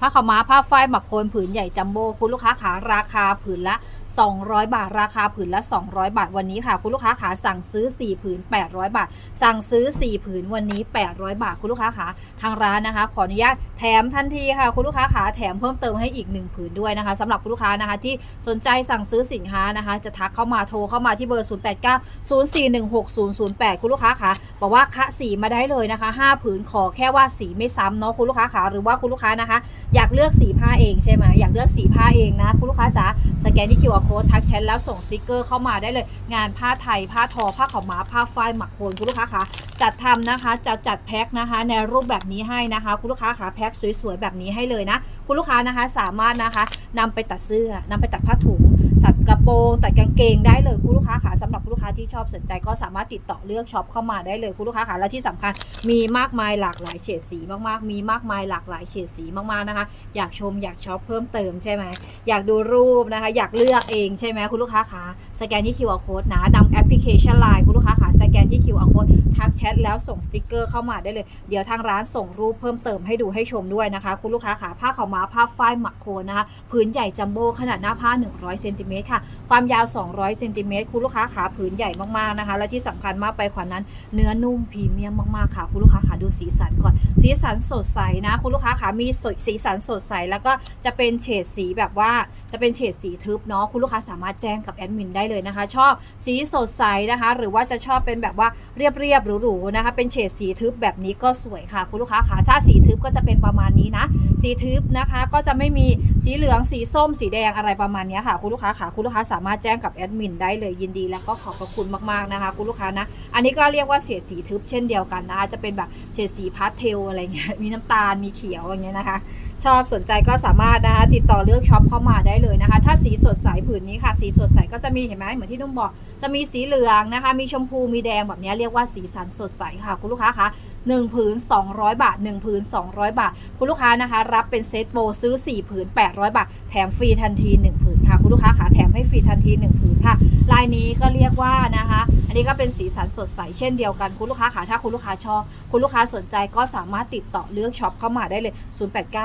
ผ้าขาวม้าผ้าฝ้ายหมักโคนผืนใหญ่จัมโบ้คุณลูกค้าขาราคาผืนละ 200 บาท ราคาผืนละ 200 บาทวันนี้ค่ะ คุณลูกค้าขาสั่งซื้อ 4 ผืน 800 บาท สั่งซื้อ 4 ผืนวันนี้ 800 บาท คุณลูกค้าขาทางร้านนะคะ ขออนุญาตแถมทันทีค่ะ คุณลูกค้าขาแถมเพิ่มเติมให้อีก 1 ผืนด้วยนะคะสำหรับคุณลูกค้านะคะ ที่สนใจสั่งซื้อสินค้านะคะ จะทักเข้ามาโทรเข้ามาที่เบอร์ 0890416008 คุณลูกค้าขาบอกว่าคะสีมาได้เลยนะคะ 5 ผืนขอแค่ว่าสีไม่ซ้ำเนาะคุณลูกค้าขาหรือว่าคุณลูกค้านะคะอยากเลือกสีผ้าเองใช่ไหมอยากเลือกสีผ้าเองนะคุณลูกค้าจ๋าสแกนที่ QR code ทักแชทแล้วส่งสติกเกอร์เข้ามาได้เลย งานผ้าไทย ผ้าทอ ผ้าขาวม้าผ้าฝ้ายหมักโคนคุณลูกค้าคะจัดทำนะคะจะจัดแพ็คนะคะ ในรูปแบบนี้ให้นะคะ คุณลูกค้าคะแพ็คสวยๆแบบนี้ให้เลยนะ คุณลูกค้านะคะสามารถนะคะนำไปตัดเสื้อนำไปตัดผ้าถุงตัดกระโปรงตัดกางเกงได้เลยคุณลูกค้าค่ะสำหรับคุณลูกค้าที่ชอบสนใจก็สามารถติดต่อเลือกช็อปเข้ามาได้เลยคุณลูกค้าค่ะและที่สำคัญมีมากมายหลากหลายเฉดสีมากๆ มีมากมายหลากหลายเฉดสีมากๆนะคะ อยากชมอยากช็อปเพิ่มเติมใช่ไหมอยากดูรูปนะคะ อยากเลือกเองใช่ไหมคุณลูกค้าคะสแกนที่ QR code นะนำแอปพลิเคชัน Line คุณลูกค้าค่ะสแกนที่ QR code ทักแชทแล้วส่งสติกเกอร์เข้ามาได้เลย เดี๋ยวทางร้านส่งรูปเพิ่มเติมให้ดูให้ชมด้วยนะคะ คุณลูกค้าค่ะผ้าขาวม้าผ้าฝ้ายหมักโคนนะคะผืนใหญ่จัมโบ้ขนาดหน้าผ้า 100เซนติเมตรค่ะ ความยาว 200เซนติเมตรคุณลูกค้าขาผืนใหญ่มากๆนะคะ และที่สำคัญมากไปกว่านั้น เนื้อนุ่มพรีเมียมมากๆค่ะ คุณลูกค้าขาดูสีสันก่อน สีสันสดใสนะ คุณลูกค้าขามีสีสันสดใส แล้วก็จะเป็นเฉดสีแบบว่าจะเป็นเฉดสีทึบเนาะคุณลูกค้าสามารถแจ้งกับแอดมินได้เลยนะคะ ชอบสีสดใสนะคะ หรือว่าจะชอบเป็นแบบว่าเรียบๆหรูๆนะคะ เป็นเฉดสีทึบแบบนี้ก็สวยค่ะ คุณลูกค้าขาถ้าสีทึบก็จะเป็นประมาณนี้นะ สีทึบนะคะก็จะไม่มีสีเหลืองสีส้มสีแดงอะไรประมาณนี้ค่ะ คุณลูกค้าค่ะ คุณลูกค้าสามารถแจ้งกับแอดมินได้เลยยินดีแล้วก็ขอบพระคุณมากๆนะคะ คุณลูกค้านะ อันนี้ก็เรียกว่าเฉดสีทึบเช่นเดียวกันนะคะจะเป็นแบบเฉดสีพาสเทลอะไรเงี้ยมีน้ำตาลมีเขียวอย่างเงี้ยนะคะ ชอบสนใจก็สามารถนะคะติดต่อเลือกช็อปเข้ามาได้เลยนะคะ ถ้าสีสดใสผืนนี้ค่ะ สีสดใสก็จะมีเห็นไหมเหมือนที่นุ่มบอก จะมีสีเหลืองนะคะ มีชมพูมีแดงแบบนี้เรียกว่าสีสันสดใสค่ะ คุณลูกค้าคะ1ผืน 200 บาท 1 ผืน 200 บาท คุณลูกค้านะคะ รับเป็นเซตโปรซื้อ 4 ผืน 800 บาท แถมฟรีทันที 1 ผืนค่ะ คุณลูกค้าคะแถมให้ฟรีทันที1ผืนค่ะ ลายนี้ก็เรียกว่านะคะ อันนี้ก็เป็นสีสันสดใสเช่นเดียวกันคุณลูกค้าค่ะถ้าคุณลูกค้าชอบ คุณลูกค้าสนใจก็สามารถติดต่อเลือกช็อปเข้ามาได้เลย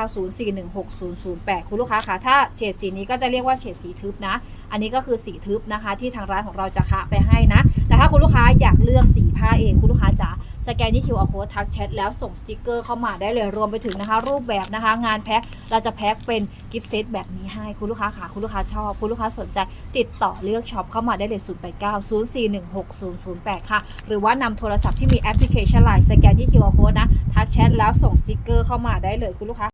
0890416008 คุณลูกค้าค่ะถ้าเฉดสีนี้ก็จะเรียกว่าเฉดสีทึบนะ อันนี้ก็คือสีทึบนะคะ ที่ทางร้านของเราจะคะไปให้นะ แต่ถ้าคุณลูกค้าอยากเลือกสีผ้าเองคุณลูกค้าจ๋าสแกนที่ QR code ทักแชทแล้วส่งสติกเกอร์เข้ามาได้เลยรวมไปถึงนะคะ รูปแบบนะคะ งานแพ็คเราจะแพ็คเป็นกิฟต์เซตแบบนี้ให้คุณลูกค้าค่ะคุณลูกค้าชอบคุณลูกค้าสนใจ ติดต่อเลือกช็อปเข้ามาได้เลย 0890416008 ค่ะ หรือว่านำโทรศัพท์ที่มีแอปพลิเคชันไลน์สแกนที่ QR code นะ ทักแชทแล้วส่งสติกเกอร์เข้ามาได้เลยคุณลูกค้า